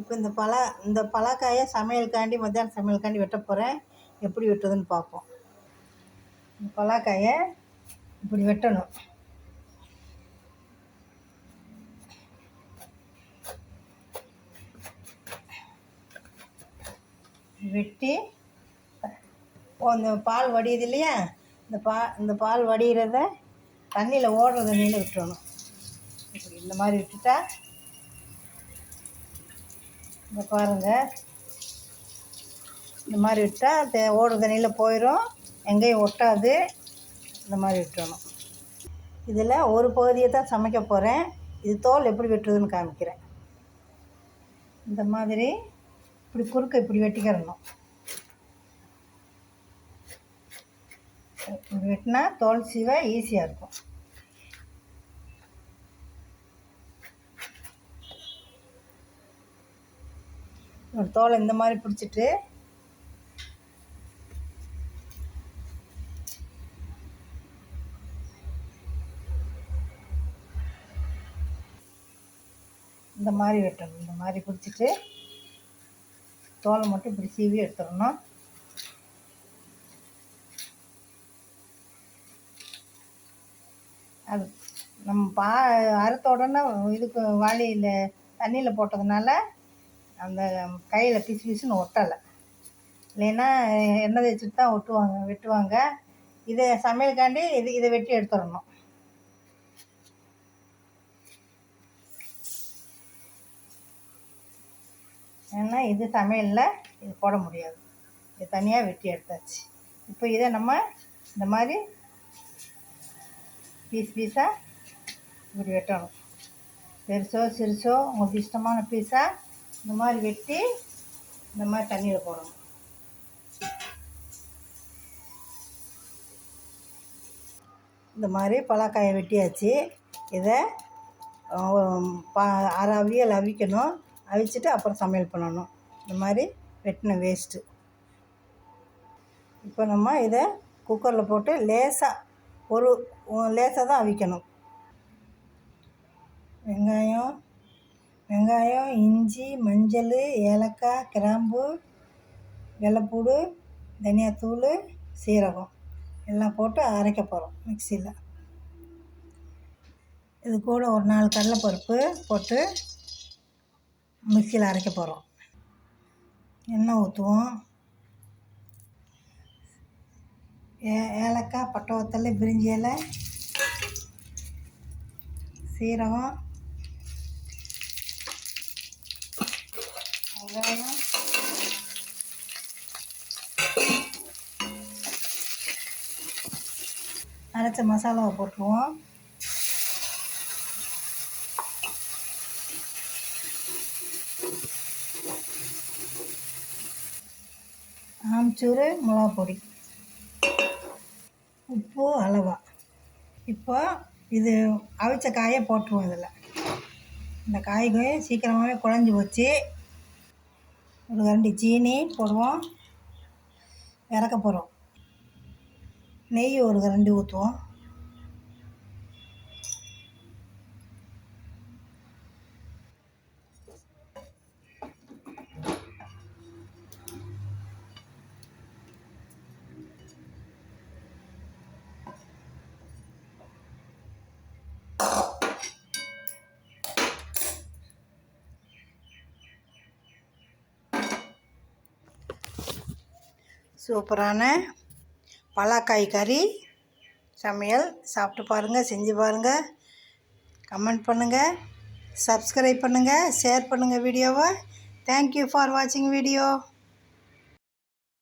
இப்போ இந்த பலா இந்த பலாக்காயை சமையலுக்காண்டி மத்தியானம் சமையலுக்காண்டி வெட்ட போகிறேன் எப்படி வெட்டுறதுன்னு பார்ப்போம். இந்த பலாக்காயை இப்படி வெட்டணும். வெட்டி இந்த பால் வடியுது இல்லையா? இந்த பா இந்த பால் வடிகிறத தண்ணியில் ஓடுற தண்ணியில் விட்டுறணும். இப்படி இந்த மாதிரி விட்டுட்டா இந்த பாருங்கள் இந்த மாதிரி விட்டால் தே ஓடுற தண்ணியில் போயிடும் எங்கேயும் ஒட்டாது. இந்த மாதிரி விட்டுறணும். இதில் ஒரு பகுதியை தான் சமைக்க போகிறேன் இது தோல் எப்படி வெட்டுறதுன்னு காமிக்கிறேன். இந்த மாதிரி இப்படி குறுக்க இப்படி வெட்டிக்கிறணும். இப்படி வெட்டினா தோல் சீவ ஈஸியாக இருக்கும். ஒரு தோலை இந்த மாதிரி பிடிச்சிட்டு இந்த மாதிரி வெட்டணும். இந்த மாதிரி பிடிச்சிட்டு தோலை மட்டும் இப்படி சீவி எடுத்துடணும். அது நம்ம பா அறுத்த உடனே இதுக்கு வாளியில் தண்ணியில் போட்டதுனால அந்த கையில் பிசு பிசுன்னு ஒட்டலை. இல்லைன்னா எண்ணெய் தேய்ச்சிட்டு தான் ஒட்டுவாங்க வெட்டுவாங்க. இதை சமையலுக்காண்டி இது இதை வெட்டி எடுத்துடணும். ஏன்னா இது சமையலில் இது போட முடியாது. இது தனியாக வெட்டி எடுத்தாச்சு. இப்போ இதை நம்ம இந்த மாதிரி பீஸ் பீஸாக இப்படி வெட்டணும். பெருசோ சிறுசோ உங்களுக்கு இஷ்டமான பீஸாக இந்த மாதிரி வெட்டி இந்த மாதிரி தண்ணியில் போடணும். இந்த மாதிரி பலாக்காயை வெட்டியாச்சு. இதை பா அரை அவியல் அவிக்கணும். அவிச்சிட்டு அப்புறம் சமையல் பண்ணணும். இந்த மாதிரி வெட்டின வேஸ்ட்டு இப்போ நம்ம இதை குக்கரில் போட்டு லேசாக ஒரு லேசாக தான் அவிக்கணும். வெங்காயம் வெங்காயம் இஞ்சி மஞ்சள் ஏலக்காய் கிராம்பு வெள்ளைப்பூடு தனியாத்தூள் சீரகம். எல்லாம் போட்டு அரைக்க போகிறோம் மிக்சியில். இது கூட ஒரு நாலு கடலைப்பருப்பு போட்டு மிக்சியில் அரைக்க போகிறோம் எண்ணெய் ஊற்றுவோம் ஏ ஏலக்காய் பட்டை ஒத்தல் பிரிஞ்சி இலை சீரகம் வெங்காயம் அரைச்ச மசாலாவை போட்டுருவோம். ஆம்ச்சூர் மிளகா பொடி. உப்பு அளவா. இப்போ இது அவிச்ச காயை போட்டுருவோம் இதில். இந்த காய்க்கு சீக்கிரமாகவே குழஞ்சி போச்சு. ஒரு ரெண்டு சீனி போடுவோம். இறக்க போகிறோம் நெய் ஒரு ரெண்டு ஊற்றுவோம் சூப்பரான பலாக்காய் கறி. சமையல். சாப்பிட்டு பாருங்கள் செஞ்சு பாருங்கள் கமெண்ட் பண்ணுங்கள் சப்ஸ்கிரைப் பண்ணுங்கள் ஷேர் பண்ணுங்கள் வீடியோவை. தேங்க்யூ ஃபார் வாட்சிங் வீடியோ